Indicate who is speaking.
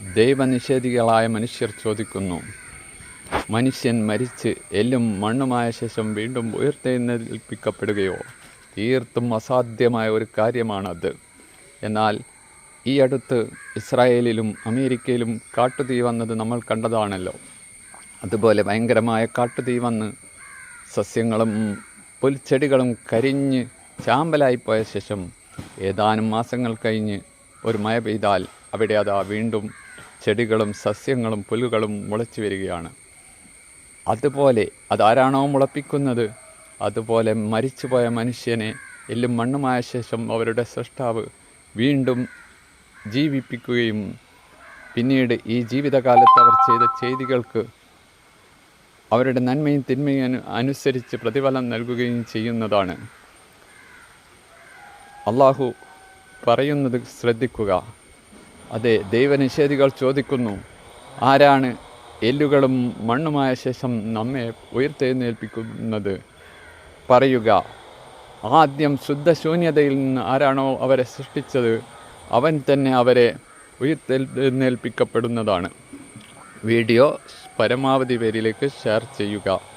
Speaker 1: ദൈവനിഷേധികളായ മനുഷ്യർ ചോദിക്കുന്നു മനുഷ്യൻ മരിച്ച് എല്ലും മണ്ണുമായ ശേഷം വീണ്ടും ഉയർത്തെഴുന്നേൽപ്പിക്കപ്പെടുകയോ? തീർത്തും അസാധ്യമായ ഒരു കാര്യമാണത്. എന്നാൽ ഈ അടുത്ത് ഇസ്രായേലിലും അമേരിക്കയിലും കാട്ടുതീ വന്നത് നമ്മൾ കണ്ടതാണല്ലോ. അതുപോലെ ഭയങ്കരമായ കാട്ടുതീ വന്ന് സസ്യങ്ങളും പുൽച്ചെടികളും കരിഞ്ഞ് ചാമ്പലായിപ്പോയ ശേഷം ഏതാനും മാസങ്ങൾ കഴിഞ്ഞ് ഒരു മഴ പെയ്താൽ അവിടെ അതാ വീണ്ടും ചെടികളും സസ്യങ്ങളും പുല്ലുകളും മുളച്ചു വരികയാണ്. അതുപോലെ അതാരാണോ മുളപ്പിക്കുന്നത്? അതുപോലെ മരിച്ചുപോയ മനുഷ്യനെ എല്ലും മണ്ണുമായ ശേഷം അവരുടെ സൃഷ്ടാവ് വീണ്ടും ജീവിപ്പിക്കുകയും പിന്നീട് ഈ ജീവിതകാലത്ത് അവർ ചെയ്ത ചെയ്തികൾക്ക് അവരുടെ നന്മയും തിന്മയും അനു അനുസരിച്ച് പ്രതിഫലം നൽകുകയും ചെയ്യുന്നതാണ്. അള്ളാഹു പറയുന്നത് ശ്രദ്ധിക്കുക. അതെ ദൈവനിഷേധികൾ ചോദിക്കുന്നു ആരാണ് എല്ലുകളും മണ്ണുമായ ശേഷം നമ്മെ ഉയർത്തെഴുന്നേൽപ്പിക്കുന്നത്? പറയുക ആദ്യം ശുദ്ധശൂന്യതയിൽ നിന്ന് ആരാണോ അവരെ സൃഷ്ടിച്ചത് അവൻ തന്നെ അവരെ ഉയർത്തെഴുന്നേൽപ്പിക്കപ്പെടുന്നതാണ്. വീഡിയോ പരമാവധി പേരിലേക്ക് ഷെയർ ചെയ്യുക.